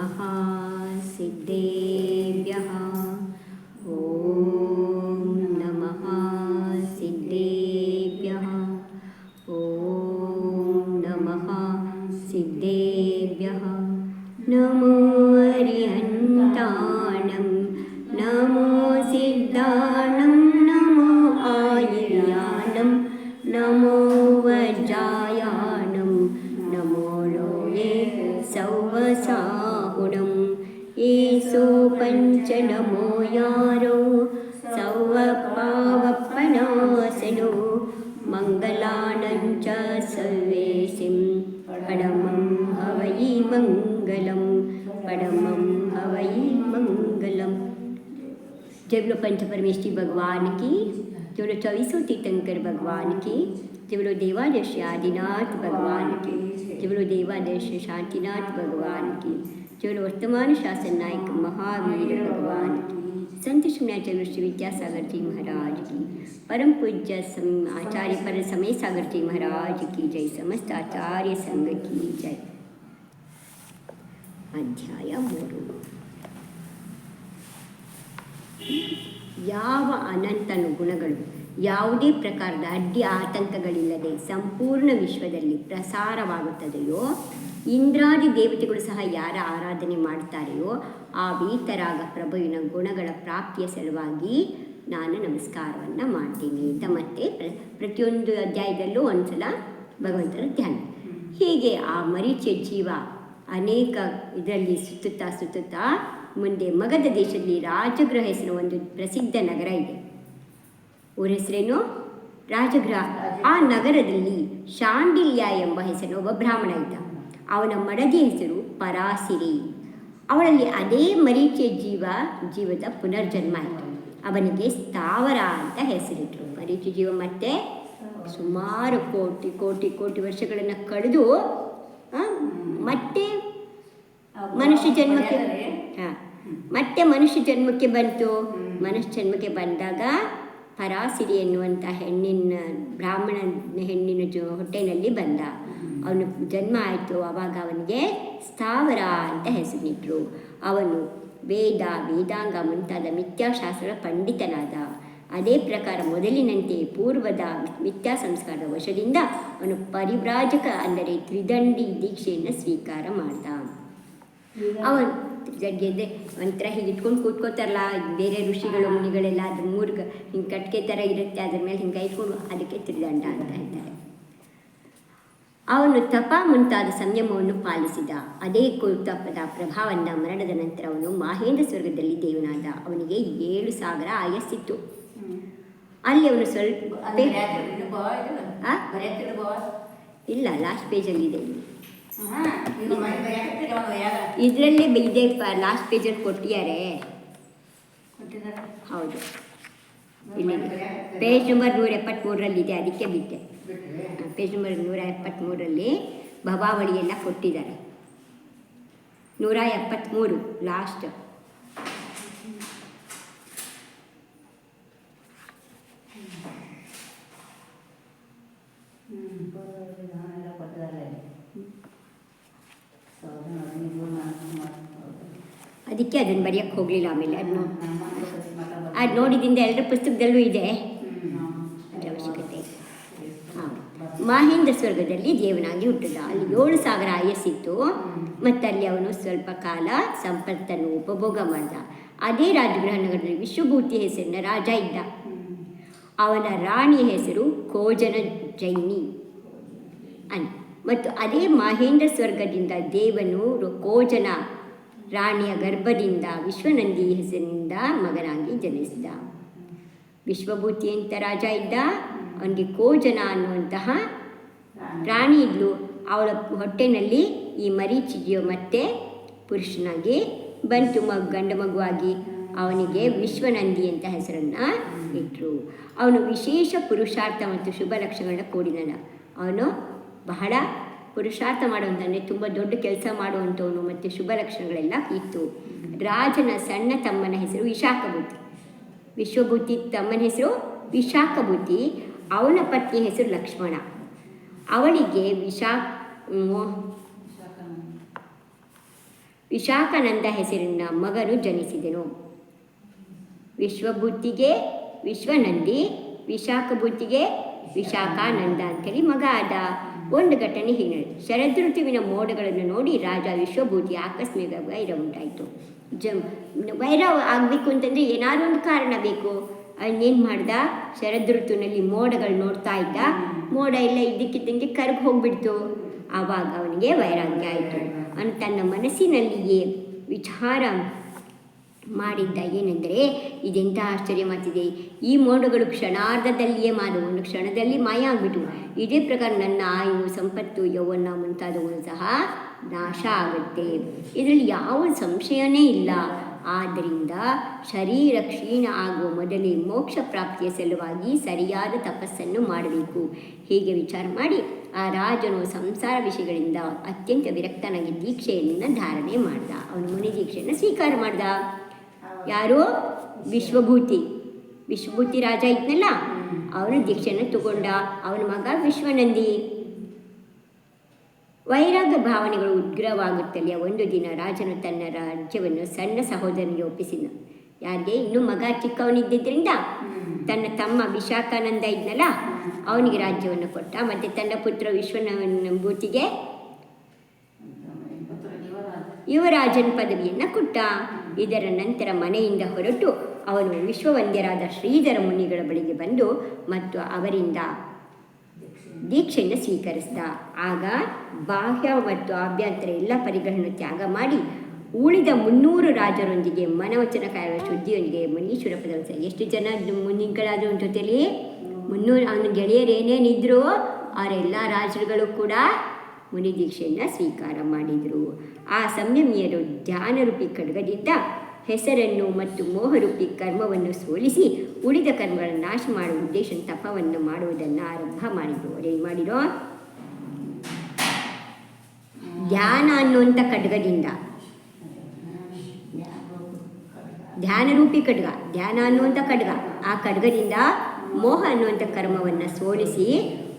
महासिद्धे बोलो पंच परमेश्वरी भगवान की, जब बोलो चौबीसों तीर्थंकर भगवान की, जब बोलो देवादश आदिनाथ भगवान की, जब बोलो देवादश शांतिनाथ भगवान की जो बोलो वर्तमान शासन नायक महावीर भगवान की, संत सुनाचंद्र श्री विद्यासागर जी महाराज की, परम पूज्य आचार्य पर समय सागर जी महाराज की, जय समस्त आचार्य संघ की जय। अध्याय मोरू। ಯಾವ ಅನಂತನು ಗುಣಗಳು, ಯಾವುದೇ ಪ್ರಕಾರದ ಅಡ್ಡಿ ಆತಂಕಗಳಿಲ್ಲದೆ ಸಂಪೂರ್ಣ ವಿಶ್ವದಲ್ಲಿ ಪ್ರಸಾರವಾಗುತ್ತದೆಯೋ, ಇಂದ್ರಾದಿ ದೇವತೆಗಳು ಸಹ ಯಾರ ಆರಾಧನೆ ಮಾಡ್ತಾರೆಯೋ, ಆ ವೀತರಾಗ ಪ್ರಭುವಿನ ಗುಣಗಳ ಪ್ರಾಪ್ತಿಯ ಸಲುವಾಗಿ ನಾನು ನಮಸ್ಕಾರವನ್ನು ಮಾಡ್ತೀನಿ. ಅಂತ ಮತ್ತೆ ಪ್ರತಿಯೊಂದು ಅಧ್ಯಾಯದಲ್ಲೂ ಒಂದ್ಸಲ ಭಗವಂತನ ಧ್ಯಾನ. ಹೀಗೆ ಆ ಮರೀಚಿಯ ಜೀವ ಅನೇಕ ಇದರಲ್ಲಿ ಸುತ್ತುತ್ತಾ ಸುತ್ತುತ್ತಾ ಮುಂದೆ ಮಗಧ ದೇಶದಲ್ಲಿ ರಾಜಗೃಹ ಹೆಸರು ಒಂದು ಪ್ರಸಿದ್ಧ ನಗರ ಇದೆ. ಊರ ಹೆಸರೇನು? ರಾಜಗೃಹ. ಆ ನಗರದಲ್ಲಿ ಶಾಂಡಿಲ್ಯ ಎಂಬ ಹೆಸರು ಒಬ್ಬ ಬ್ರಾಹ್ಮಣ ಇದ್ದ. ಅವನ ಮಡದಿ ಹೆಸರು ಪರಾಸಿರಿ. ಅವಳಲ್ಲಿ ಅದೇ ಮರೀಚಿಯ ಜೀವ, ಜೀವದ ಪುನರ್ಜನ್ಮ ಆಯಿತು. ಅವನಿಗೆ ಸ್ಥಾವರ ಅಂತ ಹೆಸರಿಟ್ರು ಮರೀಚಿ ಜೀವ ಮತ್ತೆ ಸುಮಾರು ಕೋಟಿ ಕೋಟಿ ಕೋಟಿ ವರ್ಷಗಳನ್ನು ಕಳೆದು ಮತ್ತೆ ಮನುಷ್ಯ ಜನ್ಮಕ್ಕೆ ಹಾಂ. ಮತ್ತೆ ಮನುಷ್ಯ ಜನ್ಮಕ್ಕೆ ಬಂತು. ಮನುಷ್ಯ ಜನ್ಮಕ್ಕೆ ಬಂದಾಗ ಪರಾಸಿರಿ ಎನ್ನುವಂಥ ಹೆಣ್ಣಿನ ಬ್ರಾಹ್ಮಣ ಹೆಣ್ಣಿನ ಜೊ ಹೊಟ್ಟೆನಲ್ಲಿ ಬಂದ. ಅವನು ಜನ್ಮ ಆಯಿತು. ಆವಾಗ ಅವನಿಗೆ ಸ್ಥಾವರ ಅಂತ ಹೆಸರಿಟ್ಟರು ಅವನು ವೇದ ವೇದಾಂಗ ಮುಂತಾದ ಮಿಥ್ಯಾಶಾಸ್ತ್ರ ಪಂಡಿತನಾದ. ಅದೇ ಪ್ರಕಾರ ಮೊದಲಿನಂತೆ ಪೂರ್ವದ ಮಿಥ್ಯಾ ಸಂಸ್ಕಾರದ ವಶದಿಂದ ಅವನು ಪರಿವ್ರಾಜಕ ಅಂದರೆ ತ್ರಿದಂಡಿ ದೀಕ್ಷೆಯನ್ನು ಸ್ವೀಕಾರ ಮಾಡ್ದ. ಅವನು ಜಗ್ಗೆದ್ದೆ ಒಂಥರ ಹೀಗೆ ಇಟ್ಕೊಂಡು ಕೂತ್ಕೋತಾರಲ್ಲ ಬೇರೆ ಋಷಿಗಳು ಮುನಿಗಳೆಲ್ಲ ಅದ್ರ ಮೂರ್ಗ ಹಿಂಗೆ ಕಟ್ಗೆ ಥರ ಇರುತ್ತೆ ಅದ್ರ ಮೇಲೆ ಹಿಂಗೆ ಇಟ್ಕೊಂಡು ಅದಕ್ಕೆ ತ್ರಿದಂಡ ಅಂತ ಹೇಳ್ತಾರೆ. ಅವನು ತಪ ಮುಂತಾದ ಸಂಯಮವನ್ನು ಪಾಲಿಸಿದ. ಅದೇ ತಪದ ಪ್ರಭಾವದಿಂದ ಮರಣದ ನಂತರ ಅವನು ಮಾಹೇಂದ್ರ ಸ್ವರ್ಗದಲ್ಲಿ ದೇವನಾದ. ಅವನಿಗೆ ಏಳು ಸಾವಿರ ಆಯಸ್ಸಿತ್ತು. ಅಲ್ಲಿ ಅವನು ಸ್ವಲ್ಪ? ಇಲ್ಲ ಲಾಸ್ಟ್ ಪೇಜಲ್ಲಿದೆ ಇದರಲ್ಲೇ ಇದೆ ಲಾಸ್ಟ್ ಪೇಜಲ್ಲಿ ಕೊಟ್ಟಿದ್ದಾರೆ. ಹೌದು. ಪೇಜ್ ನಂಬರ್ ನೂರ ಎಪ್ಪತ್ತ್ಮೂರರಲ್ಲಿದೆ ಅದಕ್ಕೆ ಬಿದ್ದೆ ಪೇಜ್ ನಂಬರ್ ನೂರ ಎಪ್ಪತ್ತ್ಮೂರರಲ್ಲಿ ಭವಾವಳಿಯನ್ನು ಕೊಟ್ಟಿದ್ದಾರೆ. ನೂರ ಎಪ್ಪತ್ತ್ಮೂರು ಲಾಸ್ಟ್ ಅದಕ್ಕೆ ಅದನ್ನು ಬರೆಯೋಕ್ಕೆ ಹೋಗಲಿಲ್ಲ ಆಮೇಲೆ ಅದನ್ನು ಅದು ನೋಡಿದಿಂದ ಎಲ್ಲರ ಪುಸ್ತಕದಲ್ಲೂ ಇದೆ. ಅದರ ಅವಶ್ಯಕತೆ. ಹಾಂ ಮಹೇಂದ್ರ ಸ್ವರ್ಗದಲ್ಲಿ ದೇವನಾಗಿ ಹುಟ್ಟಿದ. ಅಲ್ಲಿ ಏಳು ಸಾವಿರ ಆಯಸ್ಸಿತ್ತು. ಮತ್ತು ಅಲ್ಲಿ ಅವನು ಸ್ವಲ್ಪ ಕಾಲ ಸಂಪತ್ತನ್ನು ಉಪಭೋಗ ಮಾಡಿದ. ಅದೇ ರಾಜಗೃಹ ನಗರದಲ್ಲಿ ವಿಶ್ವಭೂತಿ ಹೆಸರಿನ ರಾಜ ಇದ್ದ. ಅವನ ರಾಣಿಯ ಹೆಸರು ಕೋಜನ ಜೈನಿ ಅನ್ ಮತ್ತು ಅದೇ ಮಹೇಂದ್ರ ಸ್ವರ್ಗದಿಂದ ದೇವನೂರು ಕೋಜನ ರಾಣಿಯ ಗರ್ಭದಿಂದ ವಿಶ್ವನಂದಿ ಹೆಸರಿನಿಂದ ಮಗನಾಗಿ ಜನಿಸಿದ. ವಿಶ್ವಭೂತಿ ಅಂತ ರಾಜ ಇದ್ದ ಅವನಿಗೆ ಕೋಜನ ಅನ್ನುವಂತಹ ರಾಣಿ ಇದ್ಲು. ಅವಳ ಹೊಟ್ಟೆನಲ್ಲಿ ಈ ಮರೀಚಿಜಿಯು ಮತ್ತೆ ಪುರುಷನಾಗಿ ಬಂತು, ಮಗು, ಗಂಡ ಮಗುವಾಗಿ ಅವನಿಗೆ ವಿಶ್ವನಂದಿ ಅಂತ ಹೆಸರನ್ನು ಇಟ್ಟರು ಅವನು ವಿಶೇಷ ಪುರುಷಾರ್ಥ ಮತ್ತು ಶುಭ ಲಕ್ಷಣಗಳನ್ನ ಕೂಡಿದನ ಅವನು ಬಹಳ ಪುರುಷಾರ್ಥ ಮಾಡುವಂತಂದರೆ ತುಂಬ ದೊಡ್ಡ ಕೆಲಸ ಮಾಡುವಂಥವನು ಮತ್ತು ಶುಭ ಲಕ್ಷಣಗಳೆಲ್ಲ ಇತ್ತು. ರಾಜನ ಸಣ್ಣ ತಮ್ಮನ ಹೆಸರು ವಿಶಾಖಭೂತಿ ವಿಶ್ವಭೂತಿ ತಮ್ಮನ ಹೆಸರು ವಿಶಾಖಭೂತಿ ಅವನ ಪತ್ನಿ ಹೆಸರು ಲಕ್ಷ್ಮಣ. ಅವಳಿಗೆ ವಿಶಾ ವಿಶಾಖಾನಂದ ಹೆಸರಿನ ಮಗನು ಜನಿಸಿದನು. ವಿಶ್ವಭೂತಿಗೆ ವಿಶ್ವನಂದಿ ವಿಶಾಖಭೂತಿಗೆ ವಿಶಾಖಾನಂದ ಅಂತೇಳಿ ಮಗ ಆದ. ಒಂದು ಘಟನೆ ಹೀಗೆ ನಡೆಯಿತು. ಶರದೃತುವಿನ ಮೋಡಗಳನ್ನು ನೋಡಿ ರಾಜ ವಿಶ್ವಭೂತಿ ಆಕಸ್ಮಿಕ ವೈರ ಉಂಟಾಯಿತು. ಜ, ವೈರ ಆಗಬೇಕು ಅಂತಂದರೆ ಏನಾದ್ರು ಒಂದು ಕಾರಣ ಬೇಕು. ಅವನೇನು ಮಾಡ್ದ? ಶರದೃತುವಿನಲ್ಲಿ ಮೋಡಗಳು ನೋಡ್ತಾ ಇದ್ದ. ಮೋಡ ಎಲ್ಲ ಇದ್ದಕ್ಕಿದ್ದಂಗೆ ಕರ್ಗೆ ಹೋಗ್ಬಿಡ್ತು. ಆವಾಗ ಅವನಿಗೆ ವೈರಾಗ್ಯ ಆಯಿತು. ಅವನು ತನ್ನ ಮನಸ್ಸಿನಲ್ಲಿಯೇ ವಿಚಾರ ಮಾಡಿದ್ದ ಏನೆಂದರೆ ಇದೆಂಥ ಆಶ್ಚರ್ಯ ಮಾತಿದೆ. ಈ ಮೋಡಗಳು ಕ್ಷಣಾರ್ಧದಲ್ಲಿಯೇ ಮಾದ ಒಂದು ಕ್ಷಣದಲ್ಲಿ ಮಾಯ ಆಗಿಬಿಟ್ಟು ಇದೇ ಪ್ರಕಾರ ನನ್ನ ಆಯು, ಸಂಪತ್ತು, ಯೌವನ ಮುಂತಾದವುಗಳು ಸಹ ನಾಶ ಆಗುತ್ತೆ. ಇದರಲ್ಲಿ ಯಾವ ಸಂಶಯನೇ ಇಲ್ಲ. ಆದ್ದರಿಂದ ಶರೀರ ಕ್ಷೀಣ ಆಗುವ ಮೊದಲೇ ಮೋಕ್ಷ ಪ್ರಾಪ್ತಿಯ ಸಲುವಾಗಿ ಸರಿಯಾದ ತಪಸ್ಸನ್ನು ಮಾಡಬೇಕು. ಹೀಗೆ ವಿಚಾರ ಮಾಡಿ ಆ ರಾಜನು ಸಂಸಾರ ವಿಷಯಗಳಿಂದ ಅತ್ಯಂತ ವಿರಕ್ತನಾಗಿ ದೀಕ್ಷೆಯನ್ನು ಧಾರಣೆ ಮಾಡ್ದ. ಅವನು ಮುನಿ ದೀಕ್ಷೆಯನ್ನು ಸ್ವೀಕಾರ ಮಾಡ್ದ. ಯಾರು? ವಿಶ್ವಭೂತಿ. ವಿಶ್ವಭೂತಿ ರಾಜ ಇದ್ನಲ್ಲ? ಅವನು ದೀಕ್ಷೆಯನ್ನು ತಗೊಂಡ. ಅವನ ಮಗ ವಿಶ್ವನಂದಿ. ವೈರಾಗ್ಯ ಭಾವನೆಗಳು ಉಗ್ರವಾಗುತ್ತಲೇ ಒಂದು ದಿನ ರಾಜನು ತನ್ನ ರಾಜ್ಯವನ್ನು ಸಣ್ಣ ಸಹೋದರನಿಗೆ ಒಪ್ಪಿಸಿದ. ಯಾರಿಗೆ? ಇನ್ನೂ ಮಗ ಚಿಕ್ಕವನಿದ್ದರಿಂದ ತನ್ನ ತಮ್ಮ ವಿಶಾಖಾನಂದ ಇದ್ನಲ್ಲ? ಅವನಿಗೆ ರಾಜ್ಯವನ್ನು ಕೊಟ್ಟ. ಮತ್ತು ತನ್ನ ಪುತ್ರ ವಿಶ್ವನಂಬೂತಿಗೆ ಯುವರಾಜನ ಪದವಿಯನ್ನು ಕೊಟ್ಟ. ಇದರ ನಂತರ ಮನೆಯಿಂದ ಹೊರಟು ಅವನು ವಿಶ್ವವಂದ್ಯರಾದ ಶ್ರೀಧರ ಮುನಿಗಳ ಬಳಿಗೆ ಬಂದು ಮತ್ತು ಅವರಿಂದ ದೀಕ್ಷೆಯನ್ನು ಸ್ವೀಕರಿಸಿದ. ಆಗ ಬಾಹ್ಯ ಮತ್ತು ಆಭ್ಯಂತರ ಎಲ್ಲ ಪರಿಗಳನ್ನು ತ್ಯಾಗ ಮಾಡಿ ಉಳಿದ ಮುನ್ನೂರು ರಾಜರೊಂದಿಗೆ ಮನವಚನ ಕಾಯುವ ಶುದ್ಧಿಯೊಂದಿಗೆ ಮುನೀಶ್ವರ ಪದವಿ ಎಷ್ಟು ಜನ ಮುನಿಗಳಾದ ಜೊತೆಯಲ್ಲಿ ಮುನ್ನೂರು, ಅವನ ಗೆಳೆಯರು ಏನೇನಿದ್ರು? ಅವರೆಲ್ಲ ರಾಜರುಗಳು ಕೂಡ ಮುನಿ ದೀಕ್ಷೆಯನ್ನು ಸ್ವೀಕಾರ ಮಾಡಿದರು. ಆ ಸಂಯಮಿಯರು ಧ್ಯಾನರೂಪಿ ಖಡ್ಗದಿಂದ ಹೆಸರನ್ನು ಮತ್ತು ಮೋಹರೂಪಿ ಕರ್ಮವನ್ನು ಸೋಲಿಸಿ ಉಳಿದ ಕರ್ಮಗಳನ್ನು ನಾಶ ಮಾಡುವ ಉದ್ದೇಶ ತಪವನ್ನು ಮಾಡುವುದನ್ನು ಆರಂಭ ಮಾಡಿದರು. ಏನು ಮಾಡಿರೋ? ಧ್ಯಾನ ಅನ್ನುವಂಥ ಖಡ್ಗದಿಂದ. ಧ್ಯಾನರೂಪಿ ಖಡ್ಗ ಧ್ಯಾನ ಅನ್ನುವಂಥ ಖಡ್ಗ. ಆ ಖಡ್ಗದಿಂದ ಮೋಹ ಅನ್ನುವಂಥ ಕರ್ಮವನ್ನು ಸೋಲಿಸಿ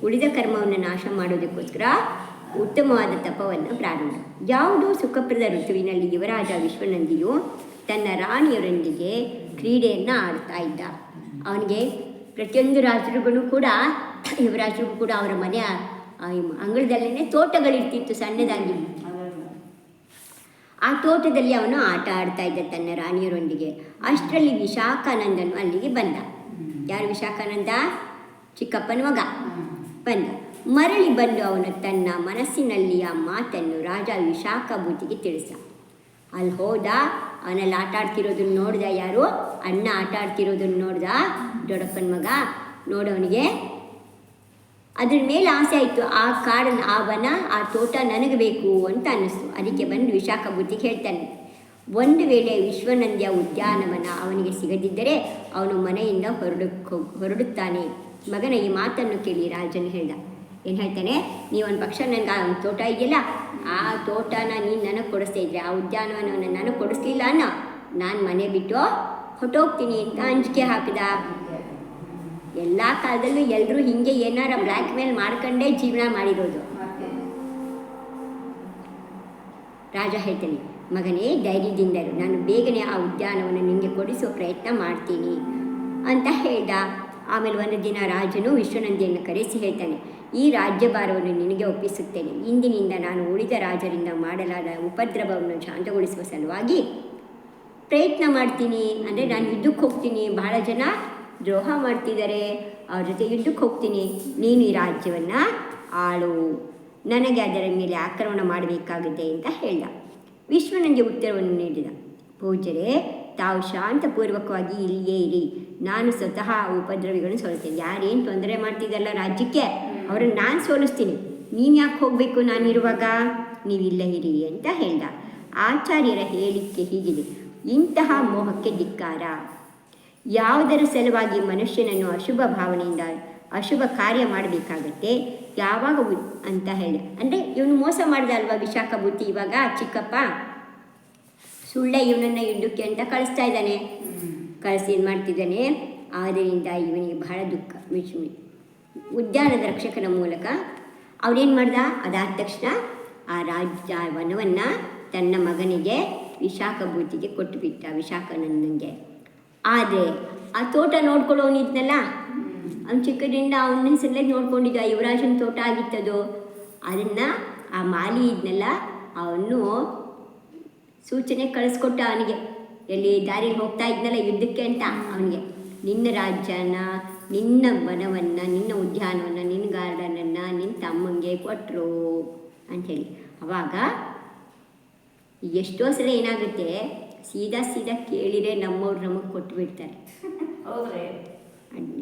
ಉಳಿದ ಕರ್ಮವನ್ನು ನಾಶ ಮಾಡೋದಕ್ಕೋಸ್ಕರ ಉತ್ತಮವಾದ ತಪವನ್ನು ಪ್ರಾರಂಭ ಯಾವುದು ಸುಖಪ್ರದ ಋತುವಿನಲ್ಲಿ ಯುವರಾಜ ವಿಶ್ವನಂದಿಯು ತನ್ನ ರಾಣಿಯರೊಂದಿಗೆ ಕ್ರೀಡೆಯನ್ನು ಆಡ್ತಾ ಇದ್ದ. ಅವನಿಗೆ ಪ್ರತಿಯೊಂದು ರಾಜರುಗಳು ಕೂಡ, ಯುವರಾಜರಿಗೂ ಕೂಡ ಅವರ ಮನೆಯ ಅಂಗಳದಲ್ಲೇ ತೋಟಗಳಿರ್ತಿತ್ತು, ಸಣ್ಣದಾಗಿ. ಆ ತೋಟದಲ್ಲಿ ಅವನು ಆಟ ಆಡ್ತಾ ಇದ್ದ ತನ್ನ ರಾಣಿಯರೊಂದಿಗೆ. ಅಷ್ಟರಲ್ಲಿ ವಿಶಾಖಾನಂದನು ಅಲ್ಲಿಗೆ ಬಂದ. ಯಾರು ವಿಶಾಖಾನಂದ? ಚಿಕ್ಕಪ್ಪನ ಮಗ ಬಂದ. ಮರಳಿ ಬಂದು ಅವನು ತನ್ನ ಮನಸ್ಸಿನಲ್ಲಿಯ ಮಾತನ್ನು ರಾಜ ವಿಶಾಖಭೂತಿಗೆ ತಿಳಿಸ. ಅಲ್ಲಿ ಹೋದ? ಅವನಲ್ಲಿ ಆಟ ಆಡ್ತಿರೋದನ್ನ ನೋಡ್ದ ಯಾರು? ಅಣ್ಣ ಆಟ ಆಡ್ತಿರೋದನ್ನ ನೋಡ್ದ? ದೊಡ್ಡಪ್ಪನ ಮಗ? ನೋಡೋನಿಗೆ ಅದ್ರ ಮೇಲೆ ಆಸೆ ಆಯಿತು. ಆ ಕಾಡನ್ನು ಆ ವನ, ಆ ತೋಟ ನನಗೆ ಬೇಕು ಅಂತ ಅನ್ನಿಸ್ತು. ಅದಕ್ಕೆ ಬಂದು ವಿಶಾಖಭೂತಿಗೆ ಹೇಳ್ತಾನೆ. ಒಂದು ವೇಳೆ ವಿಶ್ವನಂದ್ಯ ಉದ್ಯಾನವನ ಅವನಿಗೆ ಸಿಗದಿದ್ದರೆ ಅವನು ಮನೆಯಿಂದ ಹೊರಡಕ್ಕೆ ಹೊರಡುತ್ತಾನೆ. ಮಗನ ಈ ಮಾತನ್ನು ಕೇಳಿ ರಾಜನು ಹೇಳ್ದ. ಏನು ಹೇಳ್ತಾನೆ ಒಂದು ಪಕ್ಷ ನನಗೆ ಆ ಒಂದು ತೋಟ ಇದೆಯಲ್ಲ, ಆ ತೋಟನ ನೀನು ನನಗೆ ಕೊಡಿಸ್ತಾ ಇದ್ರೆ, ಆ ಉದ್ಯಾನವನವನ್ನು ನನಗೆ ಕೊಡಿಸ್ಲಿಲ್ಲ ಅನ್ನೋ, ನಾನು ಮನೆ ಬಿಟ್ಟು ಹೊಟ್ಟೋಗ್ತೀನಿ ಅಂತ ಅಂಜಿಕೆ ಹಾಕಿದ. ಎಲ್ಲ ಕಾಲದಲ್ಲೂ ಎಲ್ಲರೂ ಹಿಂಗೆ ಏನಾರ ಬ್ಲ್ಯಾಕ್ ಮೇಲ್ ಮಾಡ್ಕೊಂಡೇ ಜೀವನ ಮಾಡಿರೋದು. ರಾಜ ಹೇಳ್ತಾನೆ, ಮಗನೇ, ಧೈರ್ಯದಿಂದ ನಾನು ಬೇಗನೆ ಆ ಉದ್ಯಾನವನ್ನು ನಿಮಗೆ ಕೊಡಿಸೋ ಪ್ರಯತ್ನ ಮಾಡ್ತೀನಿ ಅಂತ ಹೇಳ್ದ. ಆಮೇಲೆ ಒಂದು ದಿನ ರಾಜನು ವಿಶ್ವನಂದಿಯನ್ನು ಕರೆಸಿ ಹೇಳ್ತಾನೆ, ಈ ರಾಜ್ಯಭಾರವನ್ನು ನಿನಗೆ ಒಪ್ಪಿಸುತ್ತೇನೆ. ಇಂದಿನಿಂದ ನಾನು ಉಳಿದ ರಾಜರಿಂದ ಮಾಡಲಾದ ಉಪದ್ರವವನ್ನು ಶಾಂತಗೊಳಿಸುವ ಸಲುವಾಗಿ ಪ್ರಯತ್ನ ಮಾಡ್ತೀನಿ. ಅಂದರೆ ನಾನು ಯುದ್ಧಕ್ಕೆ ಹೋಗ್ತೀನಿ. ಬಹಳ ಜನ ದ್ರೋಹ ಮಾಡ್ತಿದ್ದಾರೆ. ಅವ್ರ ಜೊತೆ ಯುದ್ಧಕ್ಕೆ ಹೋಗ್ತೀನಿ. ನೀನು ಈ ರಾಜ್ಯವನ್ನು ಆಳು. ನನಗೆ ಅದರ ಮೇಲೆ ಆಕ್ರಮಣ ಮಾಡಬೇಕಾಗುತ್ತೆ ಅಂತ ಹೇಳ್ದ. ವಿಶ್ವನಂದಿ ಉತ್ತರವನ್ನು ನೀಡಿದ. ಪೂಜರೆ ತಾವು ಶಾಂತಪೂರ್ವಕವಾಗಿ ಇಲ್ಲಿಯೇ ಇರಿ. ನಾನು ಸ್ವತಃ ಉಪದ್ರವಿಗಳನ್ನು ಸೋಲಿಸ್ತೇನೆ ಯಾರೇನು ತೊಂದರೆ ಮಾಡ್ತಿದ್ದಲ್ಲ ರಾಜ್ಯಕ್ಕೆ, ಅವರನ್ನು ನಾನು ಸೋಲಿಸ್ತೀನಿ. ನೀನು ಯಾಕೆ ಹೋಗಬೇಕು ನಾನಿರುವಾಗ ನೀವಿಲ್ಲ ಇರಿ ಅಂತ ಹೇಳ್ದ. ಆಚಾರ್ಯರ ಹೇಳಿಕೆ ಹೀಗಿದೆ. ಇಂತಹ ಮೋಹಕ್ಕೆ ಧಿಕ್ಕಾರ. ಯಾವುದರ ಸಲುವಾಗಿ ಮನುಷ್ಯನನ್ನು ಅಶುಭ ಭಾವನೆಯಿಂದ ಅಶುಭ ಕಾರ್ಯ ಮಾಡಬೇಕಾಗತ್ತೆ? ಯಾವಾಗ ಅಂತ ಹೇಳಿ. ಅಂದರೆ ಇವನು ಮೋಸ ಮಾಡಿದ ಅಲ್ವಾ ವಿಶಾಖ ಬುದ್ಧಿ ಇವಾಗ? ಚಿಕ್ಕಪ್ಪ, ಸುಳ್ಳೆ ಇವನನ್ನು ಯುದ್ಧಕ್ಕೆ ಅಂತ ಕಳಿಸ್ತಾ ಇದ್ದಾನೆ. ಕಳಿಸಿ ಏನು ಮಾಡ್ತಿದ್ದಾನೆ? ಆದ್ದರಿಂದ ಇವನಿಗೆ ಬಹಳ ದುಃಖ, ಮಿಚುಮಿ. ಉದ್ಯಾನದ ರಕ್ಷಕನ ಮೂಲಕ ಅವನೇನು ಮಾಡ್ದ? ಅದಾದ ತಕ್ಷಣ ಆ ರಾಜ್ಯ ವನವನ್ನು ತನ್ನ ಮಗನಿಗೆ ವಿಶಾಖಭೂತಿಗೆ ಕೊಟ್ಟುಬಿಟ್ಟ ವಿಶಾಖನಂದನಿಗೆ ಆದರೆ ಆ ತೋಟ ನೋಡ್ಕೊಳ್ಳೋನಿದ್ನಲ್ಲ ಅವ್ನು ಚಿಕ್ಕದಿಂದ ಅವನ ಸಲೇ ನೋಡ್ಕೊಂಡಿದ್ದ, ಯುವರಾಜನ ತೋಟ ಆಗಿತ್ತದು. ಅದನ್ನು ಆ ಮಾಲಿ ಇದ್ನಲ್ಲ, ಅವನು ಸೂಚನೆ ಕಳಿಸ್ಕೊಟ್ಟ ಅವನಿಗೆ. ಎಲ್ಲಿ ದಾರಿಲಿ ಹೋಗ್ತಾ ಇದ್ನಲ್ಲ ಯುದ್ಧಕ್ಕೆ ಅಂತ? ಅವನಿಗೆ ನಿನ್ನ ರಾಜ್ಯನ ನಿನ್ನ ವನವನ್ನು ನಿನ್ನ ಉದ್ಯಾನವನ್ನು ನಿನ್ನ ಗಾರ್ಡನನ್ನು ನಿನ್ನ ತಮ್ಮಂಗೆ ಕೊಟ್ಟರು ಅಂಥೇಳಿ ಅವಾಗ ಎಷ್ಟೋ ಸಲ ಏನಾಗುತ್ತೆ ಸೀದಾ ಸೀದಾ ಕೇಳಿದರೆ ನಮ್ಮವ್ರು ನಮಗೆ ಕೊಟ್ಟು ಬಿಡ್ತಾರೆ.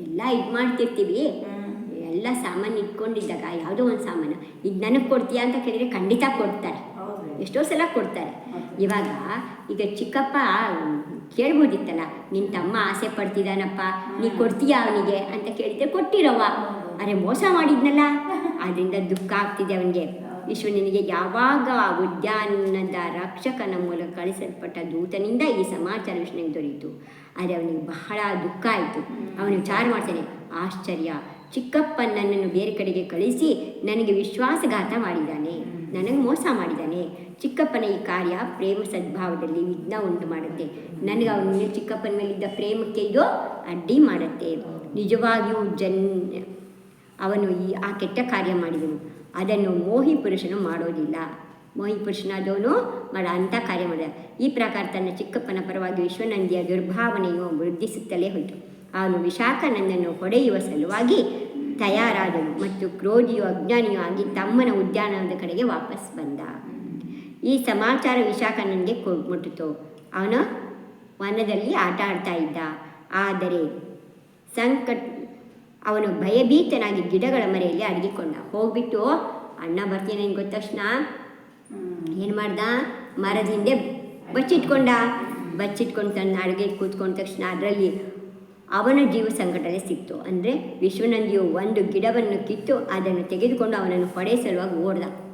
ಎಲ್ಲ ಇದು ಮಾಡ್ತಿರ್ತೀವಿ. ಎಲ್ಲ ಸಾಮಾನು ಇಟ್ಕೊಂಡಿದ್ದಾಗ ಯಾವುದೋ ಒಂದು ಸಾಮಾನು ಇದು ನನಗೆ ಕೊಡ್ತೀಯಾ? ಅಂತ ಕೇಳಿದರೆ ಖಂಡಿತ ಕೊಡ್ತಾರೆ. ಎಷ್ಟೋ ಸಲ ಕೊಡ್ತಾರೆ. ಇವಾಗ ಈಗ ಚಿಕ್ಕಪ್ಪ ಕೇಳ್ಬೋದಿತ್ತಲ್ಲ ನಿನ್ನ ತಮ್ಮ ಆಸೆ ಪಡ್ತಿದ್ದಾನಪ್ಪ ನೀ ಕೊಡ್ತೀಯಾ ಅವನಿಗೆ ಅಂತ ಕೇಳಿದ್ರೆ ಕೊಟ್ಟಿರವ ಅರೆ ಮೋಸ ಮಾಡಿದ್ನಲ್ಲ. ಅದರಿಂದ ದುಃಖ ಆಗ್ತಿದೆ ಅವನಿಗೆ. ವಿಶ್ವ ನಿನಗೆ ಯಾವಾಗ ಆ ಉದ್ಯಾನದ ರಕ್ಷಕನ ಮೂಲಕ ಕಳಿಸಲ್ಪಟ್ಟ ದೂತನಿಂದ ಈ ಸಮಾಚಾರ ವಿಷ್ಣುವಿಗೆ ದೊರೆಯಿತು ಆದರೆ ಅವನಿಗೆ ಬಹಳ ದುಃಖ ಆಯಿತು. ಅವನು ವಿಚಾರ ಮಾಡ್ತಾನೆ ಆಶ್ಚರ್ಯ ಚಿಕ್ಕಪ್ಪ ನನ್ನನ್ನು ಬೇರೆ ಕಡೆಗೆ ಕಳಿಸಿ ನನಗೆ ವಿಶ್ವಾಸಘಾತ ಮಾಡಿದ್ದಾನೆ. ನನಗೆ ಮೋಸ ಮಾಡಿದ್ದಾನೆ. ಚಿಕ್ಕಪ್ಪನ ಈ ಕಾರ್ಯ ಪ್ರೇಮ ಸದ್ಭಾವದಲ್ಲಿ ವಿಘ್ನ ಉಂಟು ಮಾಡುತ್ತೆ. ನನಗೆ ಅವನ ಚಿಕ್ಕಪ್ಪನ ಮೇಲಿದ್ದ ಪ್ರೇಮಕ್ಕೆ ಇದು ಅಡ್ಡಿ ಮಾಡುತ್ತೆ. ನಿಜವಾಗಿಯೂ ಜನ್, ಅವನು ಈ, ಆ ಕೆಟ್ಟ ಕಾರ್ಯ ಮಾಡಿದನು. ಅದನ್ನು ಮೋಹಿ ಪುರುಷನು ಮಾಡೋದಿಲ್ಲ. ಮೋಹಿ ಪುರುಷನಾದವನು ಮಾಡ ಅಂಥ ಕಾರ್ಯ ಮಾಡಿದ. ಈ ಪ್ರಕಾರ ತನ್ನ ಚಿಕ್ಕಪ್ಪನ ಪರವಾಗಿ ವಿಶ್ವನಂದಿಯ ದುರ್ಭಾವನೆಯು ವೃದ್ಧಿಸುತ್ತಲೇ ಹೋಯಿತು. ಅವನು ವಿಶಾಖನಂದನ್ನು ಹೊಡೆಯುವ ಸಲುವಾಗಿ ತಯಾರಾದನು ಮತ್ತು ಕ್ರೋಧಿಯು ಅಜ್ಞಾನಿಯೂ ಆಗಿ ತಮ್ಮನ ಉದ್ಯಾನದ ಕಡೆಗೆ ವಾಪಸ್ ಬಂದ. ಈ ಸಮಾಚಾರ ವಿಶಾಖ ನನಗೆ ಮುಟ್ಟಿತು. ಅವನು ವನದಲ್ಲಿ ಆಟ ಆಡ್ತಾ ಇದ್ದ. ಆದರೆ ಸಂಕಟ, ಅವನು ಭಯಭೀತನಾಗಿ ಗಿಡಗಳ ಮರೆಯಲ್ಲಿ ಅಡಗಿಕೊಂಡ. ಹೋಗ್ಬಿಟ್ಟು, ಅಣ್ಣ, ಬರ್ತೀನಿ ಗೊತ್ತ ತಕ್ಷಣ ಏನು ಮಾಡ್ದ? ಮರದ ಹಿಂದೆ ಬಚ್ಚಿಟ್ಕೊಂಡ. ಬಚ್ಚಿಟ್ಕೊಂಡು ತನ್ನ ಅಡುಗೆ ಕೂತ್ಕೊಂಡ ತಕ್ಷಣ ಅದರಲ್ಲಿ ಅವನ ಜೀವ ಸಂಕಟನೇ ಸಿಕ್ತು. ಅಂದರೆ ವಿಶ್ವನಂದಿಯು ಒಂದು ಗಿಡವನ್ನು ಕಿತ್ತು ಅದನ್ನು ತೆಗೆದುಕೊಂಡು ಅವನನ್ನು ಹೊಡೆ ಸಲುವಾಗಿ ಓಡ್ದ.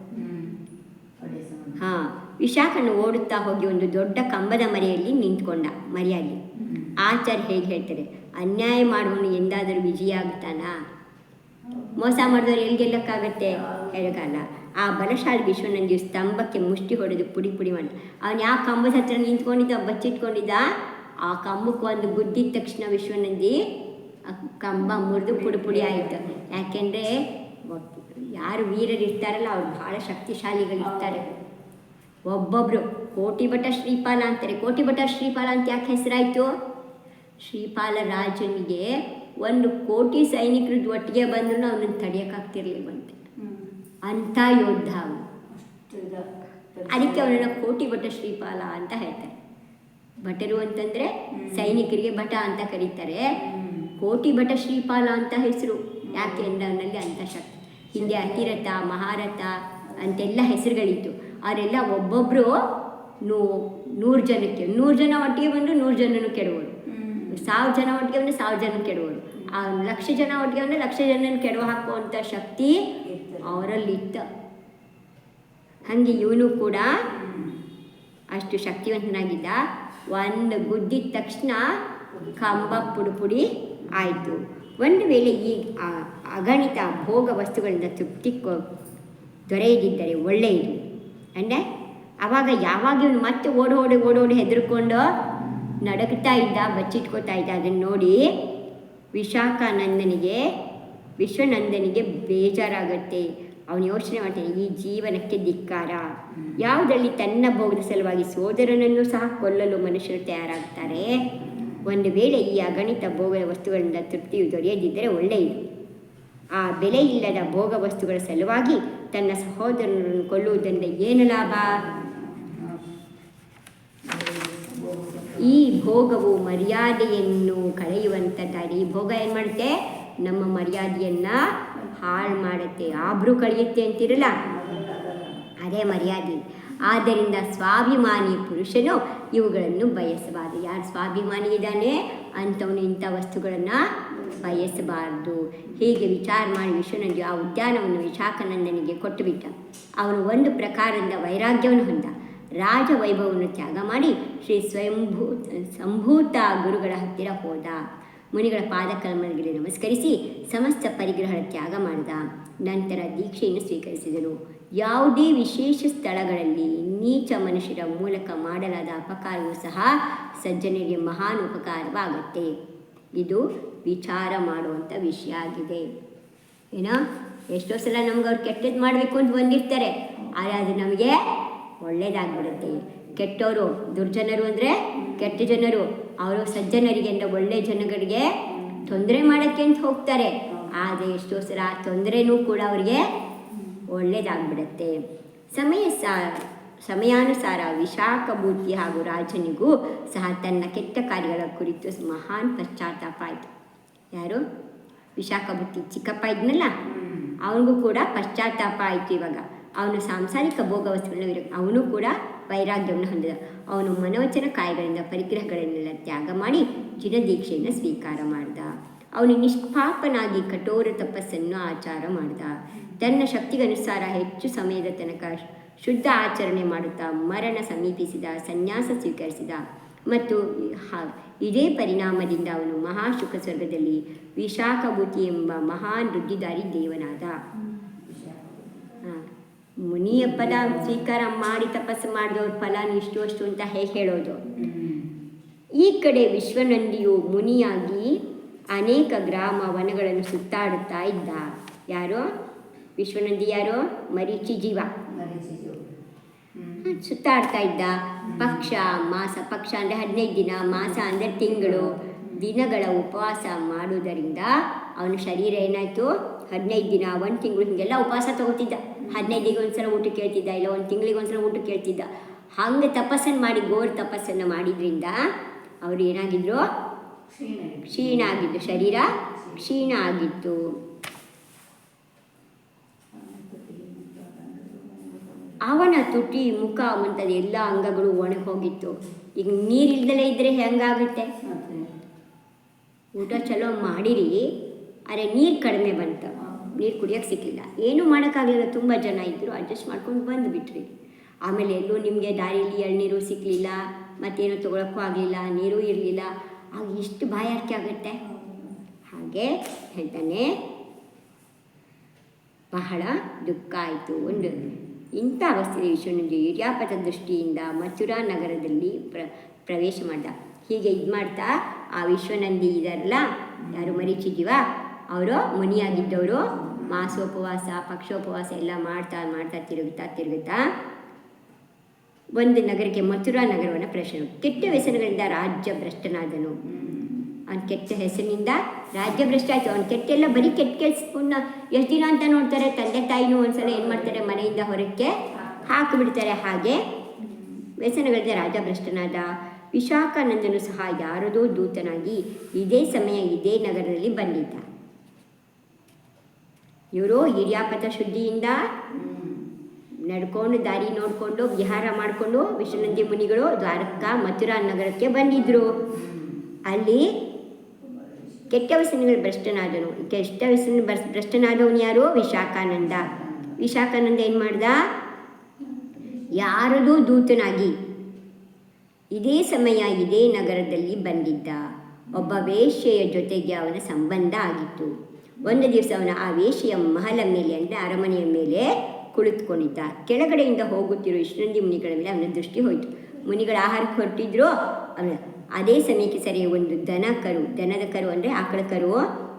ಹಾಂ ವಿಶಾಖನು ಓಡುತ್ತಾ ಹೋಗಿ ಒಂದು ದೊಡ್ಡ ಕಂಬದ ಮರೆಯಲ್ಲಿ ನಿಂತ್ಕೊಂಡ ಮರೆಯಾಗಿ. ಆಚಾರ್ಯ ಹೇಗೆ ಹೇಳ್ತಾರೆ ಅನ್ಯಾಯ ಮಾಡುವನು ಎಂದಾದರೂ ವಿಜಯ ಆಗುತ್ತಾನಾ ಮೋಸ ಮಾಡಿದವರು ಎಲ್ಲಿ ಗೆಲ್ಲಕ್ಕಾಗತ್ತೆ ಹೇಳೋಕ್ಕಲ್ಲ ಆ ಬಲಶಾಲಿ ವಿಶ್ವನಂದಿ ಸ್ತಂಭಕ್ಕೆ ಮುಷ್ಟಿ ಹೊಡೆದು ಪುಡಿ ಪುಡಿ ಮಾಡಿ ಅವನು ಯಾವ ಕಂಬದ ಹತ್ರ ನಿಂತ್ಕೊಂಡಿದ್ದ ಬಚ್ಚಿಟ್ಕೊಂಡಿದ್ದ? ಆ ಕಂಬಕ್ಕೆ ಒಂದು ಗುದ್ದಿದ ತಕ್ಷಣ ವಿಶ್ವನಂದಿ ಆ ಕಂಬ ಮುರಿದು ಪುಡಿ ಪುಡಿ ಆಯಿತು. ಯಾಕೆಂದರೆ ಯಾರು ವೀರರಿರ್ತಾರಲ್ಲ ಅವ್ರು ಭಾಳ ಶಕ್ತಿಶಾಲಿಗಳಿರ್ತಾರೆ. ಒಬ್ಬೊಬ್ಬರು ಕೋಟಿ ಭಟ ಶ್ರೀಪಾಲ ಅಂತಾರೆ. ಕೋಟಿ ಭಟ ಶ್ರೀಪಾಲ ಅಂತ ಯಾಕೆ ಹೆಸರಾಯಿತು? ಶ್ರೀಪಾಲ ರಾಜನಿಗೆ ಒಂದು ಕೋಟಿ ಸೈನಿಕರದ್ದು ಒಟ್ಟಿಗೆ ಬಂದರೂ ಅವನನ್ನು ತಡೆಯೋಕ್ಕಾಗ್ತಿರ್ಲಿಲ್ವಂತೆ ಅಂಥ ಯೋಧ ಅವನು. ಅದಕ್ಕೆ ಅವನನ್ನು ಕೋಟಿ ಭಟ ಶ್ರೀಪಾಲ ಅಂತ ಹೇಳ್ತಾರೆ. ಭಟರು ಅಂತಂದರೆ ಸೈನಿಕರಿಗೆ ಭಟ ಅಂತ ಕರೀತಾರೆ. ಕೋಟಿ ಭಟ ಶ್ರೀಪಾಲ ಅಂತ ಹೆಸರು. ಯಾಕೆ ಅಂದರೆ ಅವನಲ್ಲಿ ಅಂಥ ಶಕ್ತಿ. ಹಿಂದೆ ಅತಿರಥ ಮಹಾರಥ ಅಂತೆಲ್ಲ ಹೆಸರುಗಳಿತ್ತು. ಅವರೆಲ್ಲ ಒಬ್ಬೊಬ್ಬರು ನೂ ನೂರು ಜನಕ್ಕೆ. ನೂರು ಜನ ಒಟ್ಟಿಗೆ ಬಂದು ನೂರು ಜನನೂ ಕೆಡುವರು ಸಾವಿರ ಜನ ಒಟ್ಟಿಗೆ ಬಂದರೆ ಸಾವಿರ ಜನ ಕೆಡುವರು ಆ ಲಕ್ಷ ಜನ ಒಟ್ಟಿಗೆ ಬಂದರೆ ಲಕ್ಷ ಜನನ ಕೆಡವ ಹಾಕುವಂಥ ಶಕ್ತಿ ಅವರಲ್ಲಿತ್ತು. ಹಾಗೆ ಇವನು ಕೂಡ ಅಷ್ಟು ಶಕ್ತಿವಂತನಾಗಿದ್ದ. ಒಂದು ಗುದ್ದಿದ ತಕ್ಷಣ ಕಂಬ ಪುಡಿ ಪುಡಿ ಆಯಿತು. ಒಂದು ವೇಳೆ ಈ ಅಗಣಿತ ಭೋಗ ವಸ್ತುಗಳಿಂದ ತೃಪ್ತಿ ಕೊ- ದೊರೆಯದಿದ್ದರೆ ಒಳ್ಳೆಯದು. ಅಂದರೆ ಅವಾಗ ಯಾವಾಗ ಇವನು ಮತ್ತೆ ಓಡೋಡಿ ಓಡೋಡಿ ಹೆದರ್ಕೊಂಡು ನಡಕ್ತಾ ಇದ್ದ ಬಚ್ಚಿಟ್ಕೋತಾ ಇದ್ದ, ಅದನ್ನು ನೋಡಿ ವಿಶಾಖಾನಂದನಿಗೆ, ವಿಶ್ವನಂದನಿಗೆ ಬೇಜಾರಾಗುತ್ತೆ. ಅವನು ಯೋಚನೆ ಮಾಡ್ತಾನೆ, ಈ ಜೀವನಕ್ಕೆ ಧಿಕ್ಕಾರ. ಯಾವುದರಲ್ಲಿ ತನ್ನ ಭೋಗದ ಸಲುವಾಗಿ ಸೋದರನನ್ನು ಸಹ ಕೊಲ್ಲಲು ಮನುಷ್ಯರು ತಯಾರಾಗ್ತಾರೆ. ಒಂದು ವೇಳೆ ಈ ಅಗಣಿತ ಭೋಗದ ವಸ್ತುಗಳಿಂದ ತೃಪ್ತಿಯು ದೊರೆಯದಿದ್ದರೆ ಒಳ್ಳೆಯದು. ಆ ಬೆಲೆ ಇಲ್ಲದ ಭೋಗ ವಸ್ತುಗಳ ಸಲುವಾಗಿ ತನ್ನ ಸಹೋದರರನ್ನು ಕೊಲ್ಲುವುದರಿಂದ ಏನು ಲಾಭ? ಈ ಭೋಗವು ಮರ್ಯಾದೆಯನ್ನು ಕಳೆಯುವಂಥದ್ದಾಗಿದೆ. ಈ ಭೋಗ ಏನು ಮಾಡುತ್ತೆ? ನಮ್ಮ ಮರ್ಯಾದೆಯನ್ನು ಹಾಳು ಮಾಡುತ್ತೆ. ಆಬ್ರು ಕಳೆಯುತ್ತೆ ಅಂತಿರಲ್ಲ? ಅದೇ ಮರ್ಯಾದೆ. ಆದ್ದರಿಂದ ಸ್ವಾಭಿಮಾನಿ ಪುರುಷನು ಇವುಗಳನ್ನು ಬಯಸಬಾರದು. ಯಾರು ಸ್ವಾಭಿಮಾನಿ ಇದ್ದಾನೆ, ಅಂಥವನು ಇಂಥ ವಸ್ತುಗಳನ್ನು ಬಯಸಬಾರದು. ಹೀಗೆ ವಿಚಾರ ಮಾಡಿ ವಿಶ್ವನಂದಿ ಆ ಉದ್ಯಾನವನ್ನು ವಿಶಾಖನಂದನಿಗೆ ಕೊಟ್ಟುಬಿಟ್ಟ. ಅವನು ಒಂದು ಪ್ರಕಾರದ ವೈರಾಗ್ಯವನ್ನು ಹೊಂದ. ರಾಜ ವೈಭವವನ್ನು ತ್ಯಾಗ ಮಾಡಿ ಶ್ರೀ ಸ್ವಯಂಭೂ, ಸಂಭೂತ ಗುರುಗಳ ಹತ್ತಿರ ಹೋದ. ಮುನಿಗಳ ಪಾದಕಲ್ಮಗಳಿಗೆ ನಮಸ್ಕರಿಸಿ ಸಮಸ್ತ ಪರಿಗ್ರಹ ತ್ಯಾಗ ಮಾಡಿದ. ನಂತರ ದೀಕ್ಷೆಯನ್ನು ಸ್ವೀಕರಿಸಿದನು. ಯಾವುದೇ ವಿಶೇಷ ಸ್ಥಳಗಳಲ್ಲಿ ನೀಚ ಮನುಷ್ಯರ ಮೂಲಕ ಮಾಡಲಾದ ಅಪಕಾರವು ಸಹ ಸಜ್ಜನಿಗೆ ಮಹಾನ್ ಉಪಕಾರವಾಗುತ್ತೆ. ಇದು ವಿಚಾರ ಮಾಡುವಂಥ ವಿಷಯ ಆಗಿದೆ. ಏನೋ ಎಷ್ಟೋ ಸಲ ನಮ್ಗೆ ಅವ್ರು ಕೆಟ್ಟದ್ದು ಮಾಡಬೇಕು ಅಂತ ಬಂದಿರ್ತಾರೆ. ಆದರೆ ಅದು ನಮಗೆ ಒಳ್ಳೇದಾಗ್ಬಿಡುತ್ತೆ. ಕೆಟ್ಟವರು ದುರ್ಜನರು ಅಂದರೆ ಕೆಟ್ಟ ಜನರು. ಅವರು ಸಜ್ಜನರಿಗೆ ಅಂದರೆ ಒಳ್ಳೆ ಜನಗಳಿಗೆ ತೊಂದರೆ ಮಾಡೋಕ್ಕೆ ಅಂತ ಹೋಗ್ತಾರೆ. ಆದರೆ ಎಷ್ಟೋ ಸಲ ತೊಂದರೆನೂ ಕೂಡ ಅವರಿಗೆ ಒಳ್ಳೇದಾಗ್ಬಿಡುತ್ತೆ ಸಮಯ ಸಾ, ಸಮಯಾನುಸಾರ ವಿಶಾಖಭೂತಿ ಹಾಗೂ ರಾಜನಿಗೂ ಸಹ ತನ್ನ ಕೆಟ್ಟ ಕಾರ್ಯಗಳ ಕುರಿತು ಮಹಾನ್ ಪಶ್ಚಾತ್ತಾಪ ಆಯಿತು. ಯಾರು? ವಿಶಾಖಭೂತಿ ಚಿಕ್ಕಪ್ಪ ಇದ್ನಲ್ಲ? ಅವನಿಗೂ ಕೂಡ ಪಶ್ಚಾತ್ತಾಪ ಆಯಿತು ಇವಾಗ. ಅವನು ಸಾಂಸಾರಿಕ ಭೋಗ ವಸ್ತುಗಳನ್ನು ವಿರ ಅವನು ಕೂಡ ವೈರಾಗ್ಯವನ್ನು ಹೊಂದಿದ. ಅವನು ಮನೋವಚನ ಕಾಯಗಳಿಂದ ಪರಿಗ್ರಹಗಳನ್ನೆಲ್ಲ ತ್ಯಾಗ ಮಾಡಿ ಜಿನದೀಕ್ಷೆಯನ್ನು ಸ್ವೀಕಾರ ಮಾಡಿದ. ಅವನು ನಿಷ್ಪಾಪನಾಗಿ ಕಠೋರ ತಪಸ್ಸನ್ನು ಆಚಾರ ಮಾಡಿದ. ತನ್ನ ಶಕ್ತಿಗನುಸಾರ ಹೆಚ್ಚು ಸಮಯದ ತನಕ ಶುದ್ಧ ಆಚರಣೆ ಮಾಡುತ್ತಾ ಮರಣ ಸಮೀಪಿಸಿದ, ಸನ್ಯಾಸ ಸ್ವೀಕರಿಸಿದ ಮತ್ತು ಇದೇ ಪರಿಣಾಮದಿಂದ ಅವನು ಮಹಾಶುಖ ಸ್ವರ್ಗದಲ್ಲಿ ವಿಶಾಖಭೂತಿ ಎಂಬ ಮಹಾನ್ ವೃದ್ಧಿದಾರಿ ದೇವನಾದ. ಮುನಿಯ ಪದ ಸ್ವೀಕಾರ ಮಾಡಿ ತಪಸ್ಸು ಮಾಡಿದವ್ರ ಫಲ ಇಷ್ಟು ಅಷ್ಟು ಅಂತ ಹೇಗೆ ಹೇಳೋದು. ಈ ಕಡೆ ವಿಶ್ವನಂದಿಯು ಮುನಿಯಾಗಿ ಅನೇಕ ಗ್ರಾಮ ವನಗಳನ್ನು ಸುತ್ತಾಡುತ್ತಾ ಇದ್ದ ಯಾರೋ? ವಿಶ್ವನಂದಿ ಯಾರೋ? ಮರೀಚಿ ಜೀವ. ಸುತ್ತಾಡ್ತಾ ಇದ್ದ. ಪಕ್ಷ ಮಾಸ ಪಕ್ಷ ಅಂದರೆ ಹದಿನೈದು ದಿನ ಮಾಸ ಅಂದರೆ ತಿಂಗಳು ದಿನಗಳ ಉಪವಾಸ ಮಾಡುವುದರಿಂದ ಅವನ ಶರೀರ ಏನಾಯಿತು? ಹದಿನೈದು ದಿನ ಒಂದು ತಿಂಗಳು ಹೀಗೆಲ್ಲ ಉಪವಾಸ ತಗೋತಿದ್ದ. ಹದಿನೈದಿಗೆ ಒಂದ್ಸಲ ಊಟ ಕೇಳ್ತಿದ್ದ ಇಲ್ಲ ಒಂದು ತಿಂಗಳಿಗೆ ಒಂದ್ಸಲ ಊಟ ಕೇಳ್ತಿದ್ದ. ಹಂಗೆ ತಪಸ್ಸನ್ನು ಮಾಡಿ ಗೋರ್ ತಪಸ್ಸನ್ನು ಮಾಡಿದ್ರಿಂದ ಅವರು ಏನಾಗಿದ್ರು? ಕ್ಷೀಣ ಆಗಿದ್ದು ಶರೀರ ಕ್ಷೀಣ ಆಗಿತ್ತು ಅವನ ತುಟಿ ಮುಖ ಮುಂತಾದ ಎಲ್ಲ ಅಂಗಗಳು ಒಣಗಿ ಹೋಗಿತ್ತು ಈಗ ನೀರಿಲ್ದಲೇ ಇದ್ದರೆ ಹೆಂಗಾಗುತ್ತೆ? ಊಟ ಚಲೋ ಮಾಡಿರಿ. ಅರೆ ನೀರು ಕಡಿಮೆ ಬಂತು. ನೀರು ಕುಡಿಯೋಕ್ಕೆ ಸಿಕ್ಕಿಲ್ಲ. ಏನೂ ಮಾಡೋಕ್ಕಾಗಲಿಲ್ಲ. ತುಂಬ ಜನ ಇದ್ದರು ಅಡ್ಜಸ್ಟ್ ಮಾಡ್ಕೊಂಡು ಬಂದುಬಿಟ್ರಿ. ಆಮೇಲೆ ಎಲ್ಲೂ ನಿಮಗೆ ದಾರಿಯಲ್ಲಿ ಎಳ್ನೀರು ಸಿಕ್ಕಲಿಲ್ಲ ಮತ್ತೇನು ತೊಗೊಳಕ್ಕೂ ಆಗಲಿಲ್ಲ. ನೀರು ಇರಲಿಲ್ಲ. ಆಗ ಎಷ್ಟು ಬಾಯಾರಿಕೆ ಆಗುತ್ತೆ. ಹಾಗೆ ಹೇಳ್ತಾನೆ, ಬಹಳ ದುಃಖ ಆಯಿತು ಒಂದು. ಇಂಥ ಅವಸ್ಥೆಯಲ್ಲಿ ವಿಶ್ವನಂದಿ ಇರ್ಯಾಪದ ದೃಷ್ಟಿಯಿಂದ ಮಥುರಾ ನಗರದಲ್ಲಿ ಪ್ರ, ಪ್ರವೇಶ ಮಾಡ್ದ. ಹೀಗೆ ಇದು ಮಾಡ್ತಾ ಆ ವಿಶ್ವನಂದಿ ಇದಾರಲ್ಲ, ಯಾರು ಮರೀಚಿದ್ದೀವ? ಅವರು ಮುನಿಯಾಗಿದ್ದವರು. ಮಾಸೋಪವಾಸ, ಪಕ್ಷೋಪವಾಸ ಎಲ್ಲ ಮಾಡ್ತಾ ಮಾಡ್ತಾ ತಿರುಗುತ್ತಾ ತಿರುಗುತ್ತಾ ಒಂದು ನಗರಕ್ಕೆ ಮಥುರಾ ನಗರವನ್ನು ಪ್ರಶ್ನೆ ಕೆಟ್ಟ ವ್ಯಸನಗಳಿಂದ ರಾಜ್ಯ ಭ್ರಷ್ಟನಾದನು. ಅವ್ನ ಕೆಟ್ಟ ಹೆಸರಿನಿಂದ ರಾಜ್ಯ ಭ್ರಷ್ಟ ಆಯಿತು ಅವ್ನು ಕೆಟ್ಟೆಲ್ಲ ಬರೀ ಕೆಟ್ಟ ಕೆಲಸವನ್ನ ಎಷ್ಟು ದಿನ ಅಂತ ನೋಡ್ತಾರೆ. ತಂದೆ ತಾಯಿನೂ ಒಂದ್ಸಲ ಏನು ಮಾಡ್ತಾರೆ? ಮನೆಯಿಂದ ಹೊರಕ್ಕೆ ಹಾಕಿಬಿಡ್ತಾರೆ. ಹಾಗೆ ವ್ಯಸನಗಳಿಂದ ರಾಜ ಭ್ರಷ್ಟನಾದ ವಿಶಾಖಾನಂದನು ಸಹ ಯಾರದೋ ದೂತನಾಗಿ ಇದೇ ಸಮಯ ಇದೇ ನಗರದಲ್ಲಿ ಬಂದಿದ್ದ. ಇವರು ಹಿರಿಯಾಪಥ ಶುದ್ಧಿಯಿಂದ ನಡ್ಕೊಂಡು, ದಾರಿ ನೋಡಿಕೊಂಡು, ವಿಹಾರ ಮಾಡಿಕೊಂಡು ವಿಶ್ವನಂದಿ ಮುನಿಗಳು ದ್ವಾರಕ ಮಥುರಾ ನಗರಕ್ಕೆ ಬಂದಿದ್ದರು ಅಲ್ಲಿ ಕೆಟ್ಟ ವ್ಯಸನಗಳು ಭ್ರಷ್ಟನಾದನು. ಕೆಟ್ಟ ವ್ಯಸನ ಭ್ರಷ್ಟ ಭ್ರಷ್ಟನಾದವನು ಯಾರು? ವಿಶಾಖಾನಂದ. ವಿಶಾಖಾನಂದ ಏನು ಮಾಡ್ದ? ಯಾರದೂ ದೂತನಾಗಿ ಇದೇ ಸಮಯ, ಇದೇ ನಗರದಲ್ಲಿ ಬಂದಿದ್ದ. ಒಬ್ಬ ವೇಶ್ಯೆಯ ಜೊತೆಗೆ ಅವನ ಸಂಬಂಧ ಆಗಿತ್ತು. ಒಂದು ದಿವಸ ಅವನ ಆ ವೇಶ್ಯೆಯ ಮಹಲ ಮೇಲೆ, ಅಂದರೆ ಅರಮನೆಯ ಮೇಲೆ ಕುಳಿತುಕೊಂಡಿದ್ದ. ಕೆಳಗಡೆಯಿಂದ ಹೋಗುತ್ತಿರುವ ವಿಶ್ವನಂದಿ ಮುನಿಗಳ ಮೇಲೆ ಅವನ ದೃಷ್ಟಿ ಹೋಯಿತು. ಮುನಿಗಳ ಆಹಾರಕ್ಕೆ ಹೊರಟಿದ್ರು? ಅವನ ಅದೇ ಸಮಯಕ್ಕೆ ಸರಿ ಒಂದು ದನ ಕರು ದನದ ಕರು ಅಂದರೆ ಆಕಳ ಕರು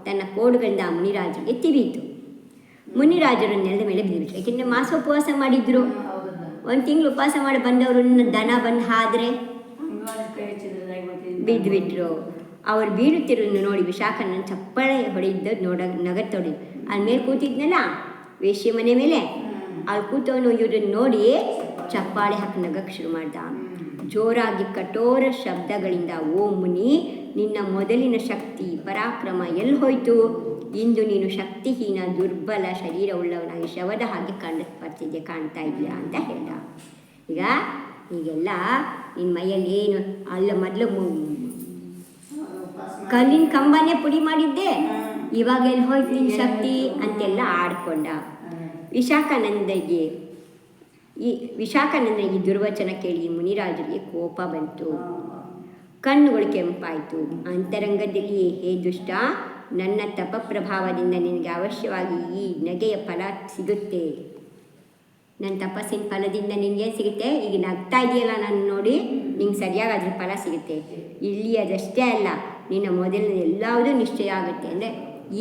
ತನ್ನ ಕೋಡುಗಳಿಂದ ಆ ಮುನಿರಾಜರಿಗೆ ತಿವಿಯಿತು ಮುನಿರಾಜರು ನೆಲದ ಮೇಲೆ ಬಿದ್ದುಬಿಟ್ರು ಯಾಕೆಂದರೆ ಮಾಸೋಪವಾಸ ಮಾಡಿದ್ರು. ಒಂದು ತಿಂಗಳು ಉಪವಾಸ ಮಾಡಿ ಬಂದವರು ದನ ಬಂದು ಹಾದ್ರೆ? ಬಿದ್ದುಬಿಟ್ರು ಅವ್ರು ಬೀಳುತ್ತಿರೋದನ್ನು ನೋಡಿ ವಿಶಾಖನ ಚಪ್ಪಾಳೆ ಹೊಡೆದಿದ್ದ ನೋಡ ನಗತ್ತೊಡಿ ಅಲ್ಲಿ ಮೇಲೆ ಕೂತಿದ್ನಲ್ಲ ವೇಶ್ಯ ಮನೆ ಮೇಲೆ? ಅಲ್ಲಿ ಕೂತವನು ಇವ್ರನ್ನ ನೋಡಿ ಚಪ್ಪಾಳೆ ಹಾಕಿ ನಗಕ್ಕೆ ಶುರು ಮಾಡ್ದ. ಜೋರಾಗಿ ಕಠೋರ ಶಬ್ದಗಳಿಂದ ಓ ಮುನಿ ನಿನ್ನ ಮೊದಲಿನ ಶಕ್ತಿ ಪರಾಕ್ರಮ ಎಲ್ಲಿ ಹೋಯ್ತು? ಇಂದು ನೀನು ಶಕ್ತಿಹೀನ ದುರ್ಬಲ ಶರೀರ ಉಳ್ಳವನಾಗಿ ಶವದ ಹಾಗೆ ಕಂಡು ಬರ್ತಿದ್ದೆ ಕಾಣ್ತಾ ಇದೆಯಾ ಅಂತ ಹೇಳ್ದ. ಈಗ ಈಗೆಲ್ಲ ನಿನ್ನ ಮೈಯಲ್ಲಿ ಏನು ಅಲ್ಲ ಮೊದಲು ಕಲ್ಲಿನ ಕಂಬನೇ ಪುಡಿ ಮಾಡಿದ್ದೆ. ಇವಾಗ ಎಲ್ಲಿ ಹೋಯ್ತು ನಿನ್ನ ಶಕ್ತಿ? ಅಂತೆಲ್ಲ ಆಡ್ಕೊಂಡ. ವಿಶಾಖಾನಂದಗೆ ಈ ವಿಶಾಖಾನಂದನಿಗೆ ದುರ್ವಚನ ಕೇಳಿ ಮುನಿರಾಜರಿಗೆ ಕೋಪ ಬಂತು. ಕಣ್ಣುಗಳು ಕೆಂಪಾಯಿತು. ಅಂತರಂಗದಲ್ಲಿ ಹೇ ದುಷ್ಟ, ನನ್ನ ತಪ ಪ್ರಭಾವದಿಂದ ನಿನಗೆ ಅವಶ್ಯವಾಗಿ ಈ ನಗೆಯ ಫಲ ಸಿಗುತ್ತೆ. ನನ್ನ ತಪಸ್ಸಿನ ಫಲದಿಂದ ನಿನಗೇನು ಸಿಗುತ್ತೆ? ಈಗ ನಗ್ತಾ ಇದೆಯಲ್ಲ ನಾನು ನೋಡಿ, ನಿಂಗೆ ಸರಿಯಾಗಿ ಅದ್ರ ಫಲ ಸಿಗುತ್ತೆ. ಇಲ್ಲಿ ಅದಷ್ಟೇ ಅಲ್ಲ, ನಿನ್ನ ಮೊದಲಿನ ಎಲ್ಲವುದೂ ನಿಶ್ಚಯ ಆಗುತ್ತೆ. ಅಂದರೆ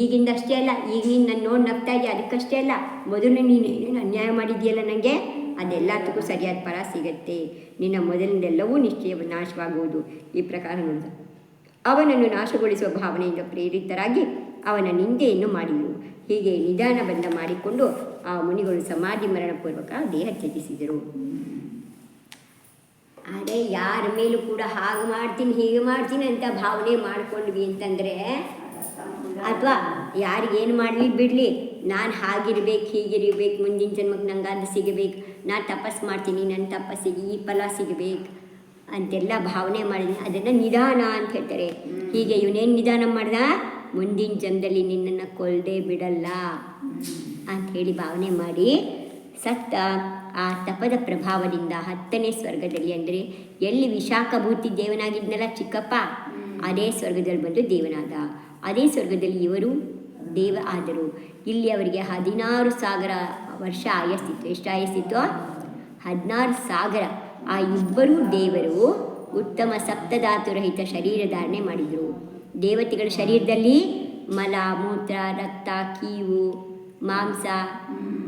ಈಗಿಂದ ಅಷ್ಟೇ ಅಲ್ಲ, ಈಗ ನೀನು ನನ್ನ ನೋಡಿ ನಗ್ತಾ ಇದೆಯಾ ಅದಕ್ಕಷ್ಟೇ ಅಲ್ಲ ಮೊದಲು ನೀನು ಏನೇನು ಅನ್ಯಾಯ ಮಾಡಿದೆಯಲ್ಲ ನನಗೆ ಅದೆಲ್ಲದಕ್ಕೂ ಸರಿಯಾದ ಫಲ ಸಿಗತ್ತೆ. ನಿನ್ನ ಮೊದಲಿಂದೆಲ್ಲವೂ ನಿಶ್ಚಯ ನಾಶವಾಗುವುದು. ಈ ಪ್ರಕಾರ ನೋಡಿದ. ಅವನನ್ನು ನಾಶಗೊಳಿಸುವ ಭಾವನೆಯಿಂದ ಪ್ರೇರಿತರಾಗಿ ಅವನ ನಿಂದೆಯನ್ನು ಮಾಡಿದರು ಹೀಗೆ ನಿಧಾನ ಬಂಧ ಮಾಡಿಕೊಂಡು ಆ ಮುನಿಗಳು ಸಮಾಧಿ ಮರಣಪೂರ್ವಕ ದೇಹ ತ್ಯಜಿಸಿದರು. ಆದರೆ ಯಾರ ಮೇಲೂ ಕೂಡ ಹಾಗೆ ಮಾಡ್ತೀನಿ, ಹೀಗೆ ಮಾಡ್ತೀನಿ ಅಂತ ಭಾವನೆ ಮಾಡ್ಕೊಂಡ್ವಿ ಅಂತಂದರೆ ಅಥವಾ ಯಾರಿಗೇನು ಮಾಡಲಿ ಬಿಡಲಿ. ನಾನು ಹಾಗಿರ್ಬೇಕು ಹೀಗಿರಬೇಕು ಮುಂದಿನ ಜನ್ಮಕ್ಕೆ ನಂಗೆ ಅದು ಸಿಗಬೇಕು. ನಾನು ತಪಸ್ಸು ಮಾಡ್ತೀನಿ ನನ್ನ ತಪಸ್ಸಿಗೆ ಈ ಫಲ ಸಿಗಬೇಕು. ಅಂತೆಲ್ಲ ಭಾವನೆ ಮಾಡಿದ್ನಿ. ಅದನ್ನು ನಿಧಾನ ಅಂತ ಹೇಳ್ತಾರೆ. ಹೀಗೆ ಇವನೇನು ನಿಧಾನ ಮಾಡ್ದ? ಮುಂದಿನ ಜನ್ಮದಲ್ಲಿ ನಿನ್ನನ್ನು ಕೊಲ್ಲದೆ ಬಿಡಲ್ಲ ಅಂತ ಹೇಳಿ ಭಾವನೆ ಮಾಡಿ ಸತ್ತ ಆ ತಪದ ಪ್ರಭಾವದಿಂದ ಹತ್ತನೇ ಸ್ವರ್ಗದಲ್ಲಿ ಅಂದರೆ ಎಲ್ಲಿ ವಿಶಾಖಭೂತಿ ದೇವನಾಗಿದ್ನಲ್ಲ ಚಿಕ್ಕಪ್ಪ ಅದೇ ಸ್ವರ್ಗದಲ್ಲಿ ಬಂದು ದೇವನಾದ. ಅದೇ ಸ್ವರ್ಗದಲ್ಲಿ ಇವರು ದೇವ ಆದರು. ಇಲ್ಲಿ ಅವರಿಗೆ ಹದಿನಾರು ಸಾವಿರ ವರ್ಷ ಆಯಸ್ಸಿತ್ತು ಎಷ್ಟು ಆಯಸ್ಸಿತ್ತು ಹದಿನಾರು ಸಾವಿರ ಆ ಇಬ್ಬರೂ ದೇವರು ಉತ್ತಮ ಸಪ್ತಧಾತುರಹಿತ ಶರೀರ ಧಾರಣೆ ಮಾಡಿದರು. ದೇವತೆಗಳ ಶರೀರದಲ್ಲಿ ಮಲ, ಮೂತ್ರ, ರಕ್ತ, ಕೀವು, ಮಾಂಸ,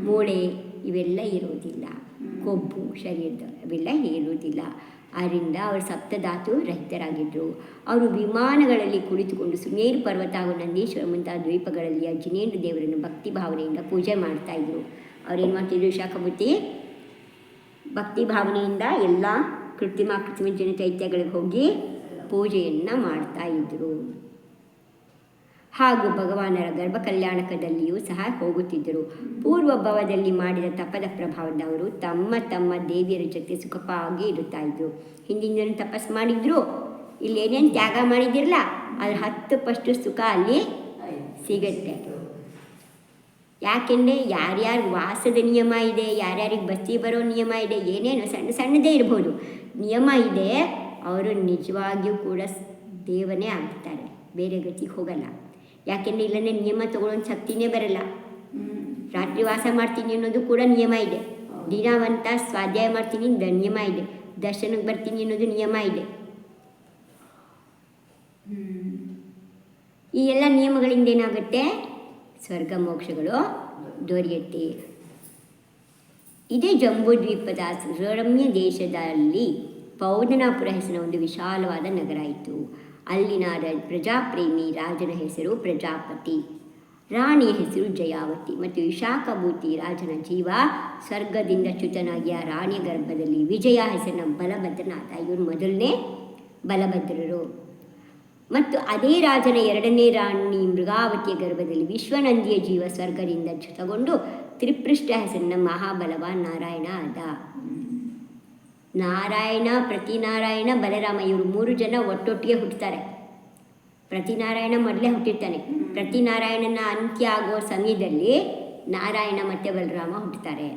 ಮೂಳೆ ಇವೆಲ್ಲ ಇರುವುದಿಲ್ಲ. ಕೊಬ್ಬು ಶರೀರದ ಇವೆಲ್ಲ ಇರುವುದಿಲ್ಲ. ಆದ್ದರಿಂದ ಅವರು ಸಪ್ತಧಾತು ರಹಿತರಾಗಿದ್ದರು ಅವರು ವಿಮಾನಗಳಲ್ಲಿ ಕುಳಿತುಕೊಂಡು ಸುಮೇರು ಪರ್ವತ ಹಾಗೂ ನಂದೀಶ್ವರ ಮುಂತಾದ ದ್ವೀಪಗಳಲ್ಲಿ ಜಿನೇಂದ್ರ ದೇವರನ್ನು ಭಕ್ತಿ ಭಾವನೆಯಿಂದ ಪೂಜೆ ಮಾಡ್ತಾಯಿದ್ರು ಅವ್ರೇನು ಮಾಡ್ತಿದ್ರು ಶಾಖಭೂತಿ ಭಕ್ತಿ ಭಾವನೆಯಿಂದ ಎಲ್ಲ ಕೃತಿಮ ಕೃತ್ರಿಮ ಜನಚೈತ್ಯಗಳಿಗೆ ಹೋಗಿ ಪೂಜೆಯನ್ನು ಮಾಡ್ತಾ ಇದ್ದರು ಹಾಗೂ ಭಗವಾನರ ಗರ್ಭ ಕಲ್ಯಾಣಕದಲ್ಲಿಯೂ ಸಹ ಹೋಗುತ್ತಿದ್ದರು. ಪೂರ್ವ ಭವದಲ್ಲಿ ಮಾಡಿದ ತಪದ ಪ್ರಭಾವದವರು ತಮ್ಮ ತಮ್ಮ ದೇವಿಯರ ಜೊತೆ ಸುಖವಾಗಿ ಇರುತ್ತಾ ಇದ್ರು. ಹಿಂದಿನ ತಪಸ್ ಮಾಡಿದ್ರು. ಇಲ್ಲಿ ಏನೇನು ತ್ಯಾಗ ಮಾಡಿದಿರಲ್ಲ ಅದ್ರ ಹತ್ತು ಪಷ್ಟು ಸುಖ ಅಲ್ಲಿ ಸಿಗತ್ತೆ. ಯಾಕೆಂದರೆ ಯಾರ್ಯಾರು ವಾಸದ ನಿಯಮ ಇದೆ, ಯಾರ್ಯಾರಿಗೆ ಬಸ್ತಿ ಬರೋ ನಿಯಮ ಇದೆ, ಏನೇನು ಸಣ್ಣ ಸಣ್ಣದೇ ಇರ್ಬೋದು. ನಿಯಮ ಇದೆ, ಅವರು ನಿಜವಾಗಿಯೂ ಕೂಡ ದೇವನೇ ಆಗ್ತಾರೆ. ಬೇರೆ ಗತಿಗೆ ಹೋಗಲ್ಲ. ಯಾಕೆಂದರೆ ಇಲ್ಲನೇ ನಿಯಮ ತಗೊಳ್ಳೋ ಶಕ್ತಿನೇ ಬರಲ್ಲ. ರಾತ್ರಿ ವಾಸ ಮಾಡ್ತೀನಿ ಅನ್ನೋದು ಕೂಡ ನಿಯಮ ಇದೆ. ದಿನವಂತ ಸ್ವಾಧ್ಯಾಯ ಮಾಡ್ತೀನಿ ನಿಯಮ ಇದೆ. ದರ್ಶನಕ್ಕೆ ಬರ್ತೀನಿ ಅನ್ನೋದು ನಿಯಮ ಇದೆ. ಈ ಎಲ್ಲ ನಿಯಮಗಳಿಂದ ಏನಾಗುತ್ತೆ? ಸ್ವರ್ಗ ಮೋಕ್ಷಗಳು ದೊರೆಯುತ್ತೆ. ಇದೇ ಜಂಬೂ ದ್ವೀಪದ ಸುರಮ್ಯ ದೇಶದಲ್ಲಿ ಪೌದನಾಪುರ ಹೆಸರಿನ ಒಂದು ವಿಶಾಲವಾದ ನಗರ ಇತ್ತು ಅಲ್ಲಿನ ಪ್ರಜಾಪ್ರೇಮಿ ರಾಜನ ಹೆಸರು ಪ್ರಜಾಪತಿ, ರಾಣಿಯ ಹೆಸರು ಜಯಾವತಿ ಮತ್ತು ವಿಶಾಖಭೂತಿ ರಾಜನ ಜೀವ ಸ್ವರ್ಗದಿಂದ ಚ್ಯುತನಾಗಿ ಆ ರಾಣಿಯ ಗರ್ಭದಲ್ಲಿ ವಿಜಯ ಹೆಸರಿನ ಬಲಭದ್ರನಾದ ಇವರು ಮೊದಲನೇ ಬಲಭದ್ರರು. ಮತ್ತು ಅದೇ ರಾಜನ ಎರಡನೇ ರಾಣಿ ಮೃಗಾವತಿಯ ಗರ್ಭದಲ್ಲಿ ವಿಶ್ವನಂದಿಯ ಜೀವ ಸ್ವರ್ಗದಿಂದ ಚ್ಯುತಗೊಂಡು ತ್ರಿಪೃಷ್ಟ ಹೆಸರಿನ ಮಹಾಬಲವ ನಾರಾಯಣ ಆದ. ನಾರಾಯಣ, ಪ್ರತಿನಾರಾಯಣ, ಬಲರಾಮ ಇವರು ಮೂರು ಜನ ಒಟ್ಟೊಟ್ಟಿಗೆ ಹುಟ್ಟುತ್ತಾರೆ ಪ್ರತಿನಾರಾಯಣ ಮೊದಲೇ ಹುಟ್ಟಿರ್ತಾನೆ. ಪ್ರತಿನಾರಾಯಣನ ಅಂತ್ಯ ಆಗೋ ಸಮಯದಲ್ಲಿ ನಾರಾಯಣ ಮತ್ತು ಬಲರಾಮ ಹುಟ್ಟುತ್ತಾರೆ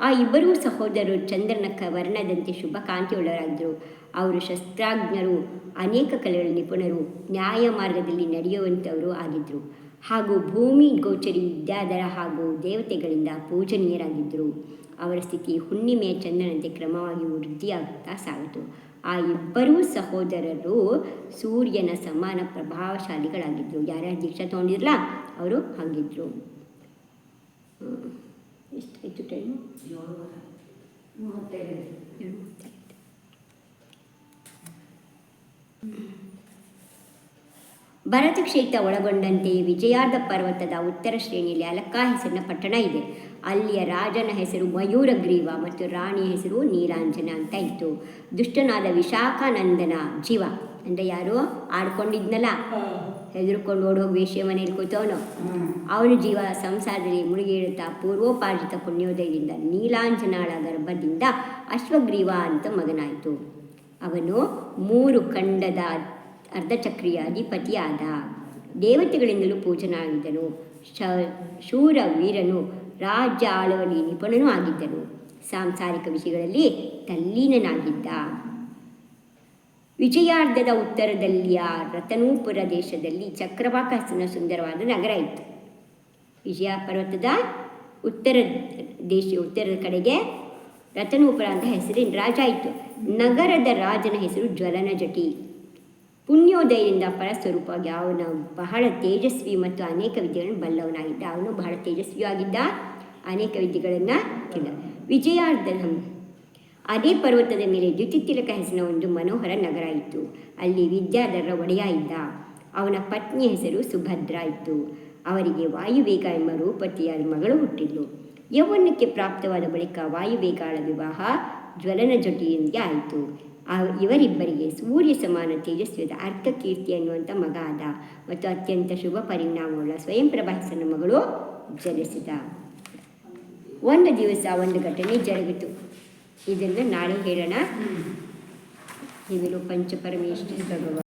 ಆ ಇಬ್ಬರೂ ಸಹೋದರರು ಚಂದ್ರನ ಕ ವರ್ಣದಂತೆ ಶುಭ ಕಾಂತಿಯುಳ್ಳವರಾಗಿದ್ದರು ಅವರು ಶಸ್ತ್ರಾಜ್ಞರು, ಅನೇಕ ಕಲೆಗಳ ನಿಪುಣರು ನ್ಯಾಯ ಮಾರ್ಗದಲ್ಲಿ ನಡೆಯುವಂಥವರು ಆಗಿದ್ದರು ಹಾಗೂ ಭೂಮಿ ಗೋಚರಿ ವಿದ್ಯಾಧರ ಹಾಗೂ ದೇವತೆಗಳಿಂದ ಪೂಜನೀಯರಾಗಿದ್ದರು ಅವರ ಸ್ಥಿತಿ ಹುಣ್ಣಿಮೆಯ ಚಂದ್ರನಂತೆ ಕ್ರಮವಾಗಿ ವೃದ್ಧಿಯಾಗುತ್ತಾ ಸಾಗಿತು ಆ ಇಬ್ಬರೂ ಸಹೋದರರು ಸೂರ್ಯನ ಸಮಾನ ಪ್ರಭಾವಶಾಲಿಗಳಾಗಿದ್ದರು ಯಾರ್ಯಾರು ದೀಕ್ಷಾ ತೊಗೊಂಡಿರಲ್ಲ ಅವರು ಹಾಗಿದ್ದರು ಎಷ್ಟಾಯಿತು ಭರತ ಕ್ಷೇತ್ರ ಒಳಗೊಂಡಂತೆ ವಿಜಯಾರ್ಧ ಪರ್ವತದ ಉತ್ತರ ಶ್ರೇಣಿಯಲ್ಲಿ ಅಲಕ್ಕಾ ಹೆಸರಿನ ಪಟ್ಟಣ ಇದೆ. ಅಲ್ಲಿಯ ರಾಜನ ಹೆಸರು ಮಯೂರಗ್ರೀವ ಮತ್ತು ರಾಣಿಯ ಹೆಸರು ನೀಲಾಂಜನ ಅಂತ ಇತ್ತು. ದುಷ್ಟನಾದ ವಿಶಾಖಾನಂದನ ಜೀವ. ಅಂದರೆ ಯಾರು? ಆಡ್ಕೊಂಡಿದ್ನಲ್ಲ? ಹೆದರ್ಕೊಂಡು ಓಡೋಗಿ ವೇಷ್ಯ ಮನೇಲಿ ಕೂತವನು. ಅವನ ಜೀವ ಸಂಸಾರದಲ್ಲಿ ಮುಳುಗಿರುತ್ತಾ ಪೂರ್ವೋಪಾರ್ಜಿತ ಪುಣ್ಯೋದಯದಿಂದ ನೀಲಾಂಜನಾಳ ಗರ್ಭದಿಂದ ಅಶ್ವಗ್ರೀವ ಅಂತ ಮಗನಾಯಿತು. ಅವನು ಮೂರು ಖಂಡದ ಅರ್ಧಚಕ್ರಿಯ ಅಧಿಪತಿಯಾದ ದೇವತೆಗಳಿಂದಲೂ ಪೂಜನಾಗಿದ್ದನು. ಶ ಶೂರ ವೀರನು ರಾಜ್ಯ ಆಳುವಲ್ಲಿ ನಿಪುಣನೂ ಆಗಿದ್ದನು ಸಾಂಸಾರಿಕ ವಿಷಯಗಳಲ್ಲಿ ತಲ್ಲೀನನಾಗಿದ್ದ ವಿಜಯಾರ್ಧದ ಉತ್ತರದಲ್ಲಿಯ ರತನೂಪುರ ದೇಶದಲ್ಲಿ ಚಕ್ರವಾಕ ಸುಂದರವಾದ ನಗರ ಇತ್ತು. ವಿಜಯ ಪರ್ವತದ ಉತ್ತರ ದೇಶ ಉತ್ತರದ ಕಡೆಗೆ ರತನೂಪುರ ಅಂತ ಹೆಸರಿನ ರಾಜ ಇತ್ತು. ನಗರದ ರಾಜನ ಹೆಸರು ಜ್ವಲನ ಜಟಿ ಪುಣ್ಯೋದಯದಿಂದ ಫಲಸ್ವರೂಪವಾಗಿ ಅವನು ಬಹಳ ತೇಜಸ್ವಿ ಮತ್ತು ಅನೇಕ ವಿದ್ಯೆಗಳನ್ನು ಬಲ್ಲವನಾಗಿದ್ದ. ಅವನು ಬಹಳ ತೇಜಸ್ವಿಯಾಗಿದ್ದ ಅನೇಕ ವಿದ್ಯೆಗಳನ್ನು ತಿಳ ವಿಜಯಾರ್ಧನಂ. ಅದೇ ಪರ್ವತದ ಮೇಲೆ ದ್ಯುತಿತಿಲಕ ಹೆಸರಿನ ಒಂದು ಮನೋಹರ ನಗರ ಇತ್ತು. ಅಲ್ಲಿ ವಿದ್ಯಾಧರ ಒಡೆಯ ಇದ್ದ. ಅವನ ಪತ್ನಿ ಹೆಸರು ಸುಭದ್ರ ಇತ್ತು. ಅವರಿಗೆ ವಾಯುವೇಗ ಎಂಬ ರೂಪತಿಯಾದ ಮಗಳು ಹುಟ್ಟಿದ್ಲು. ಯೌವನಕ್ಕೆ ಪ್ರಾಪ್ತವಾದ ಬಳಿಕ ವಾಯುವೇಗಾಳ ವಿವಾಹ ಜ್ವಲನ ಜೊತೆಯೊಂದಿಗೆ ಆಯಿತು. ಆ ಇವರಿಬ್ಬರಿಗೆ ಸೂರ್ಯ ಸಮಾನ ತೇಜಸ್ವಿಯಾದ ಅರ್ಕಕೀರ್ತಿ ಅನ್ನುವಂಥ ಮಗ ಆದ ಮತ್ತು ಅತ್ಯಂತ ಶುಭ ಪರಿಣಾಮವುಳ್ಳ ಸ್ವಯಂ ಪ್ರಭಾಸನ ಮಗಳು ಜನಿಸಿದ. ಒಂದು ದಿವಸ ಒಂದು ಘಟನೆ ಜರುಗಿತು. ಇದನ್ನು ನಾಳೆ ಹೇಳೋಣ. ಇವರು ಪಂಚಪರಮೇಶ್ವರ ಭಗವಾನ್.